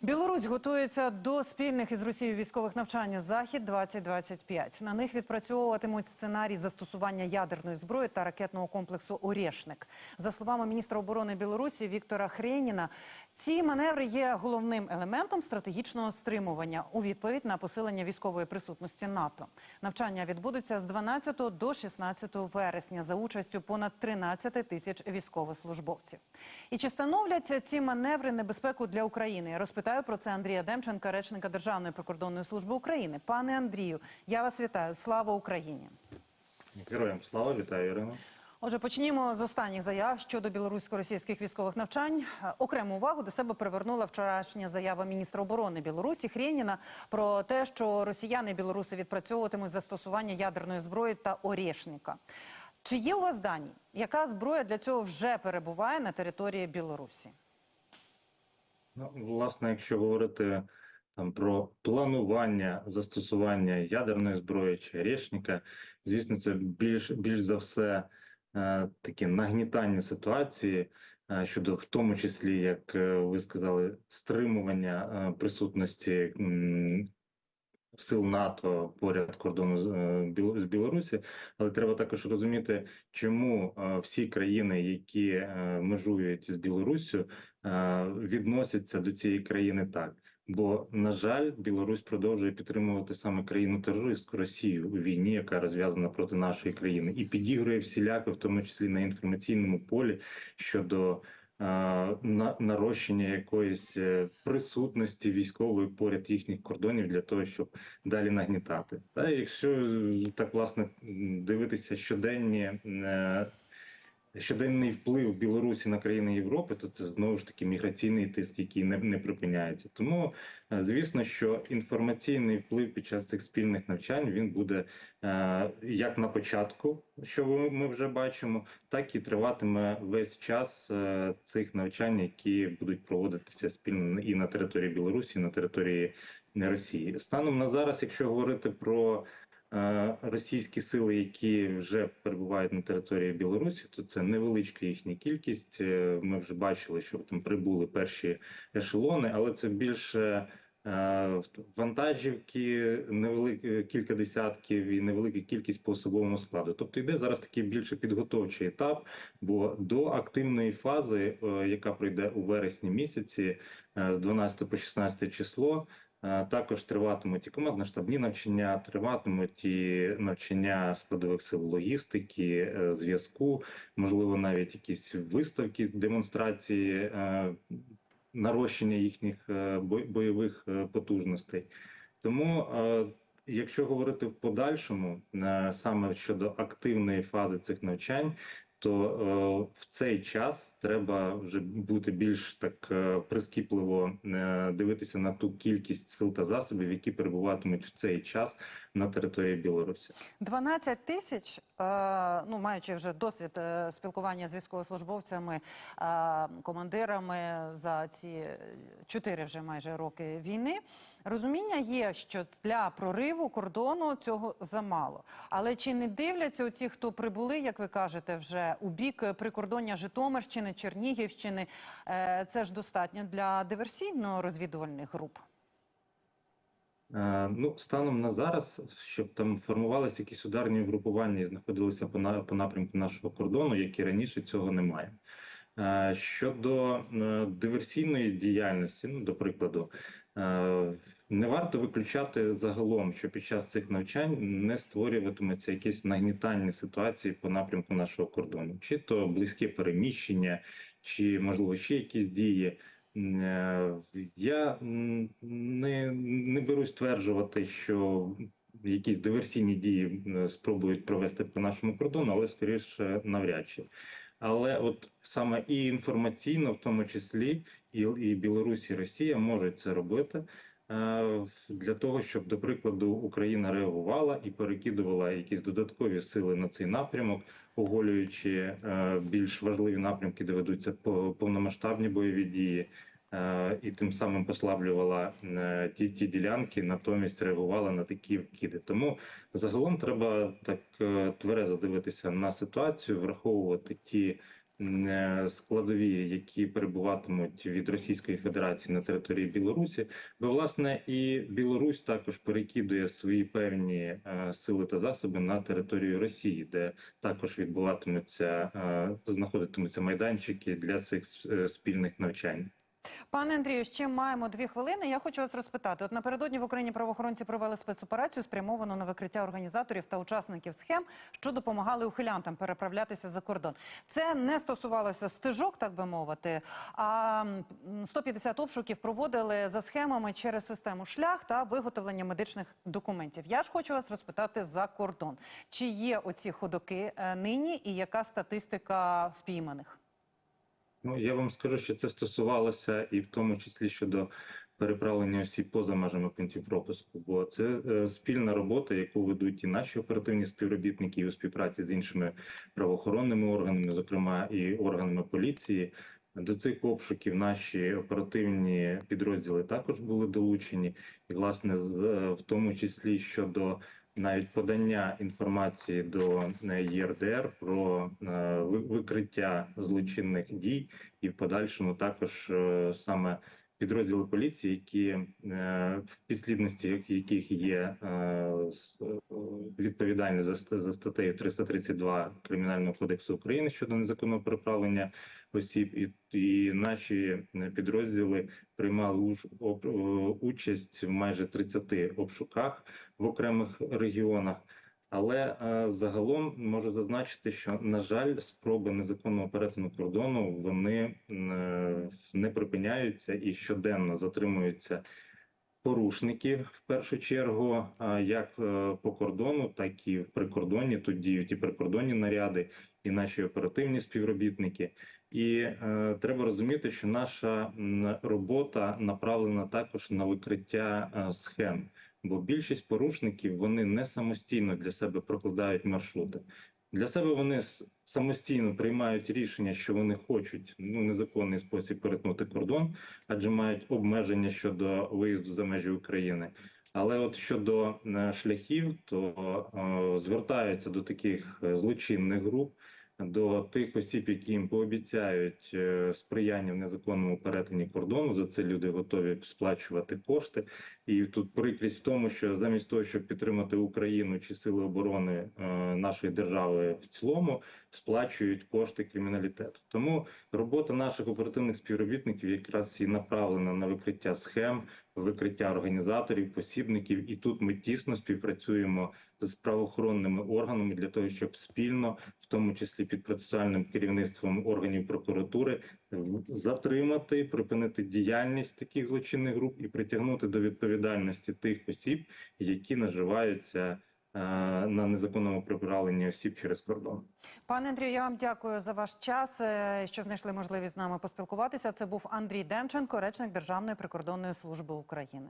Білорусь готується до спільних із Росією військових навчань Захід 2025 На них відпрацьовуватимуть сценарій застосування ядерної зброї та ракетного комплексу Орєшник. За словами міністра оборони Білорусі Віктора Хреніна, ці маневри є головним елементом стратегічного стримування у відповідь на посилення військової присутності НАТО. Навчання відбудуться з 12 до 16 вересня за участю понад 13 тисяч військовослужбовців. І чи становлять ці маневри небезпеку для України? Розпитаю про це Андрія Демченка, речника Державної прикордонної служби України. Пане Андрію, я вас вітаю. Слава Україні! Героям слава, вітаю Ірина. Отже, почнімо з останніх заяв щодо білорусько-російських військових навчань. Е, Окрему увагу до себе привернула вчорашня заява міністра оборони Білорусі Хрєніна про те, що росіяни і білоруси відпрацьовуватимуть застосування ядерної зброї та орєшника. Чи є у вас дані, яка зброя для цього вже перебуває на території Білорусі? Ну, власне, якщо говорити там про планування застосування ядерної зброї чи речника, звісно, це більш більш за все е, такі нагнітання ситуації е, щодо, в тому числі, як е, ви сказали, стримування присутності сил НАТО поряд кордону з, Білорусі, але треба також розуміти, чому всі країни, які межують з Білоруссю, відносяться до цієї країни так. Бо, на жаль, Білорусь продовжує підтримувати саме країну терористку Росію у війні, яка розв'язана проти нашої країни, і підігрує всіляко, в тому числі на інформаційному полі щодо е, на нарощення якоїсь е, присутності військової поряд їхніх кордонів для того, щоб далі нагнітати. Та якщо е, так власне дивитися щоденні. е, Щоденний вплив Білорусі на країни Європи, то це знову ж таки міграційний тиск, який не, не припиняється. Тому е, звісно, що інформаційний вплив під час цих спільних навчань він буде е, як на початку, що ми вже бачимо, так і триватиме весь час е, цих навчань, які будуть проводитися спільно і на території Білорусі, і на території Росії. Станом на зараз, якщо говорити про російські сили, які вже перебувають на території Білорусі, то це невеличка їхня кількість. Е, Ми вже бачили, що там прибули перші ешелони, але це більше. е, Вантажівки, невеликі кілька десятків і невелика кількість по особовому складу. Тобто йде зараз такий більше підготовчий етап, бо до активної фази, е, яка пройде у вересні місяці, е, з 12 по 16 число, Е, Також триватимуть і командно-штабні навчання, триватимуть і навчання складових сил логістики, е, зв'язку, можливо, навіть якісь виставки, демонстрації, е, нарощення їхніх е, бойових е, потужностей. Тому, е, якщо говорити в подальшому, е, саме щодо активної фази цих навчань, то е, в цей час треба вже бути більш так е, прискіпливо е, дивитися на ту кількість сил та засобів, які перебуватимуть в цей час на території Білорусі. 12 тисяч, е, ну маючи вже досвід е, спілкування з військовослужбовцями, е, командирами за ці чотири вже майже роки війни, розуміння є, що для прориву кордону цього замало. Але чи не дивляться оці, хто прибули, як ви кажете, вже у бік прикордоння Житомирщини, Чернігівщини? Це ж достатньо для диверсійно-розвідувальних груп. Е, Ну, станом на зараз, щоб там формувалися якісь ударні угрупування і знаходилися по, на, по напрямку нашого кордону, як і раніше, цього немає. Е, Щодо е, диверсійної діяльності, ну, до прикладу, не варто виключати загалом, що під час цих навчань не створюватиметься якісь нагнітальні ситуації по напрямку нашого кордону, чи то близьке переміщення, чи можливо ще якісь дії. Е, Я не, не берусь стверджувати, що якісь диверсійні дії спробують провести по нашому кордону, але скоріше навряд чи. Але от саме і інформаційно, в тому числі, і, і Білорусь, і Росія можуть це робити е, для того, щоб, до прикладу, Україна реагувала і перекидувала якісь додаткові сили на цей напрямок, оголюючи е, більш важливі напрямки, де ведуться по- повномасштабні бойові дії. Е, І тим самим послаблювала е, ті, ті ділянки, натомість реагувала на такі вкиди. Тому загалом треба так е, тверезо дивитися на ситуацію, враховувати ті складові, які перебуватимуть від Російської Федерації на території Білорусі, бо власне і Білорусь також перекидує свої певні сили та засоби на територію Росії, де також відбуватимуться знаходитимуться майданчики для цих спільних навчань. Пане Андрію, ще маємо дві хвилини. Я хочу вас розпитати. От напередодні в Україні правоохоронці провели спецоперацію, спрямовану на викриття організаторів та учасників схем, що допомагали ухилянтам переправлятися за кордон. Це не стосувалося стежок, так би мовити. А м, 150 обшуків проводили за схемами через систему шлях та виготовлення медичних документів. Я ж хочу вас розпитати за кордон. Чи є оці ходоки е, нині, і яка статистика впійманих? Ну, я вам скажу, що це стосувалося і в тому числі щодо переправлення осіб поза межами пунктів пропуску, бо це е, спільна робота, яку ведуть і наші оперативні співробітники і у співпраці з іншими правоохоронними органами, зокрема і органами поліції. До цих обшуків наші оперативні підрозділи також були долучені, і власне, з е, в тому числі щодо навіть подання інформації до е, ЄРДР про е, викриття злочинних дій, і в подальшому також е, саме підрозділи поліції, які е, в підслідності яких є е, е, відповідальні за за статтею 332 Кримінального кодексу України щодо незаконного переправлення осіб, і, і наші підрозділи приймали уж- об- участь в майже 30 обшуках в окремих регіонах. Але е, загалом можу зазначити, що на жаль, спроби незаконного перетину кордону вони е, не припиняються і щоденно затримуються порушники в першу чергу, як е, по кордону, так і в прикордонні. Тут діють і прикордонні наряди, і наші оперативні співробітники. І е, треба розуміти, що наша робота направлена також на викриття схем, бо більшість порушників вони не самостійно для себе прокладають маршрути. Для себе вони самостійно приймають рішення, що вони хочуть ну незаконний спосіб перетнути кордон, адже мають обмеження щодо виїзду за межі України. Але от щодо е, шляхів, то е, звертаються до таких е, злочинних груп, до тих осіб, які їм пообіцяють е, сприяння в незаконному перетині кордону. За це люди готові сплачувати кошти. І тут прикрість в тому, що замість того, щоб підтримати Україну чи сили оборони е, нашої держави в цілому, сплачують кошти криміналітету. Тому робота наших оперативних співробітників якраз і направлена на викриття схем, викриття організаторів, посібників. І тут ми тісно співпрацюємо з правоохоронними органами для того, щоб спільно, в тому числі під процесуальним керівництвом органів прокуратури, затримати, припинити діяльність таких злочинних груп і притягнути до відповідальності тих осіб, які наживаються е, на незаконному приправленні осіб через кордон. Пане Андрію, я вам дякую за ваш час, е, що знайшли можливість з нами поспілкуватися. Це був Андрій Демченко, речник Державної прикордонної служби України.